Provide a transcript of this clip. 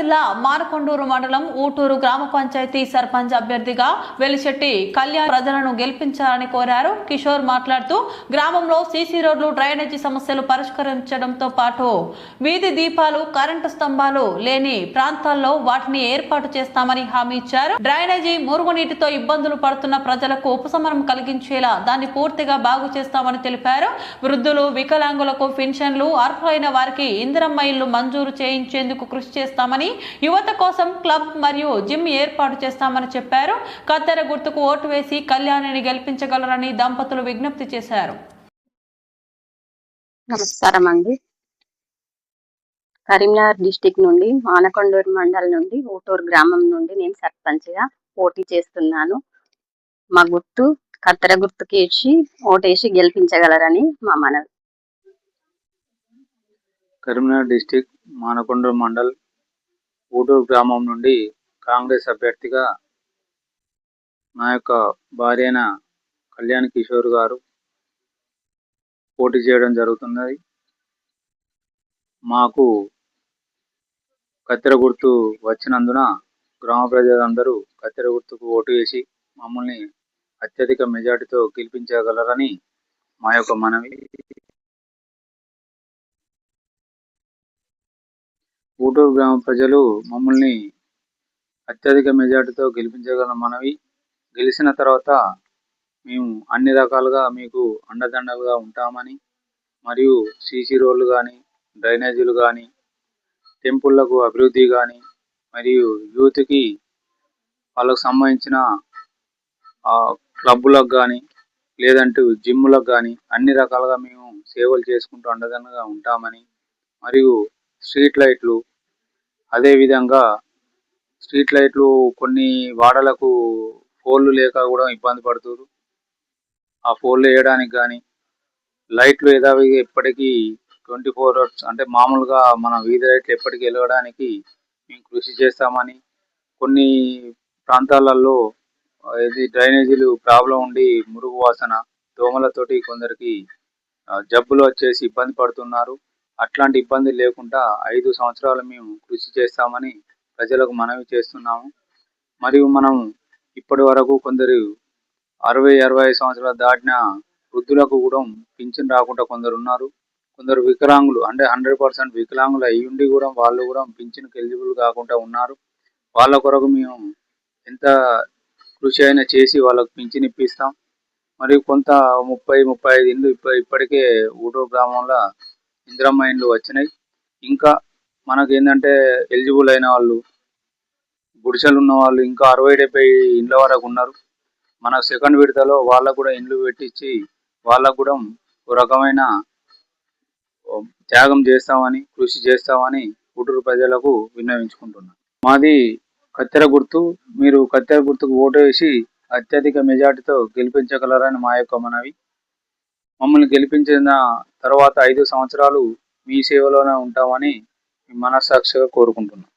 జిల్లా మారకొండూరు మండలం ఊటూరు గ్రామ పంచాయతీ సర్పంచ్ అభ్యర్థిగా వెలిశెట్టి కళ్యాణ్ ప్రజలను గెలిపించాలని కోరారు. కిషోర్ మాట్లాడుతూ గ్రామంలో సీసీ రోడ్లు డ్రైనేజీ సమస్యలు పరిష్కరించడంతో పాటు వీధి దీపాలు కరెంటు స్తంభాలు లేని ప్రాంతాల్లో వాటిని ఏర్పాటు చేస్తామని హామీ ఇచ్చారు. డ్రైనేజీ మురుగునీటితో ఇబ్బందులు పడుతున్న ప్రజలకు ఉపశమనం కలిగించేలా దాన్ని పూర్తిగా బాగు చేస్తామని తెలిపారు. వృద్ధులు వికలాంగులకు పెన్షన్లు అర్హులైన వారికి ఇందిరమ్మ ఇల్లు మంజూరు చేయించేందుకు కృషి చేస్తామని యువత కోసం క్లబ్ మరియు జిమ్ ఏర్పాటు చేస్తామని చెప్పారు. కత్తెర గుర్తుకు ఓటు వేసి కళ్యాణిని గెలిపించగలరని దంపతులు విజ్ఞప్తి చేశారు. నమస్కారం అండి. కరీంనగర్ డిస్టిక్ నుండి మానకొండూరు మండల్ నుండి ఊటూరు గ్రామం నుండి నేను సర్పంచ్గా పోటీ చేస్తున్నాను. మా గుర్తు కత్తెర గుర్తుకి ఇచ్చి ఓటేసి గెలిపించగలరని మా మనవి. కరీంనగర్ డిస్టిక్ మానకొండ మండల్ ఊటూరు గ్రామం నుండి కాంగ్రెస్ అభ్యర్థిగా నా యొక్క భార్య అయిన కళ్యాణ్ కిషోర్ గారు పోటీ చేయడం జరుగుతున్నది. మాకు కత్తెర గుర్తు వచ్చినందున గ్రామ ప్రజలందరూ కత్తెర గుర్తుకు ఓటు వేసి మమ్మల్ని అత్యధిక మెజార్టీతో గెలిపించగలరని మా యొక్క మనవి. ఊటూరు గ్రామ ప్రజలు మమ్మల్ని అత్యధిక మెజార్టీతో గెలిపించగల మనవి. గెలిచిన తర్వాత మేము అన్ని రకాలుగా మీకు అండదండలుగా ఉంటామని మరియు సీసీ రోడ్లు కానీ డ్రైనేజీలు కానీ టెంపుళ్ళకు అభివృద్ధి కానీ మరియు యూత్కి వాళ్ళకు సంబంధించిన క్లబ్బులకు కానీ లేదంటే జిమ్ములకు కానీ అన్ని రకాలుగా మేము సేవలు చేసుకుంటూ అండదండగా ఉంటామని మరియు స్ట్రీట్ లైట్లు అదేవిధంగా స్ట్రీట్ లైట్లు కొన్ని వాడలకు పోల్లు లేక కూడా ఇబ్బంది పడుతున్నారు ఆ పోల్లు వేయడానికి కానీ లైట్లు యథావిధిగా ఎప్పటికీ ట్వంటీ ఫోర్ అవర్స్ అంటే మామూలుగా మన వీధి లైట్లు ఎప్పటికీ వెలగడానికి మేము కృషి చేస్తామని కొన్ని ప్రాంతాలలో ఇది డ్రైనేజీలు ప్రాబ్లం ఉండి మురుగు వాసన దోమలతోటి కొందరికి జబ్బులు వచ్చేసి ఇబ్బంది పడుతున్నారు. అట్లాంటి ఇబ్బంది లేకుండా ఐదు సంవత్సరాలు మేము కృషి చేస్తామని ప్రజలకు మనవి చేస్తున్నాము. మరియు మనం ఇప్పటి వరకు కొందరు అరవై అరవై ఐదు సంవత్సరాలు దాటిన వృద్ధులకు కూడా పింఛన్ రాకుండా కొందరు ఉన్నారు. కొందరు వికలాంగులు అంటే హండ్రెడ్ పర్సెంట్ వికలాంగులు అయ్యి ఉండి కూడా వాళ్ళు కూడా పింఛన్కి ఎలిజిబుల్ కాకుండా ఉన్నారు. వాళ్ళ కొరకు మేము ఎంత కృషి అయినా చేసి వాళ్ళకు పింఛన్ ఇప్పిస్తాం. మరియు కొంత ముప్పై ముప్పై ఐదు ఇండ్లు ఇప్ప ఇప్పటికే ఊటూరు గ్రామంలో ఇందిరమ్మ ఇండ్లు వచ్చినాయి. ఇంకా మనకి ఏంటంటే ఎలిజిబుల్ అయిన వాళ్ళు గుడిసెలు ఉన్న వాళ్ళు ఇంకా అరవై డెబ్బై ఇండ్ల వరకు ఉన్నారు. మన సెకండ్ విడతలో వాళ్ళకు కూడా ఇండ్లు పెట్టించి వాళ్ళకు కూడా ఒక రకమైన త్యాగం చేస్తామని కృషి చేస్తామని ఊటూరు ప్రజలకు విన్నవించుకుంటున్నాను. మాది కత్తెర గుర్తు. మీరు కత్తెర గుర్తుకు ఓటు వేసి అత్యధిక మెజార్టీతో గెలిపించగలరని మా యొక్క మనవి. మమ్మల్ని గెలిపించిన తర్వాత ఐదు సంవత్సరాలు మీ సేవలోనే ఉంటామని మనస్సాక్షిగా కోరుకుంటున్నాను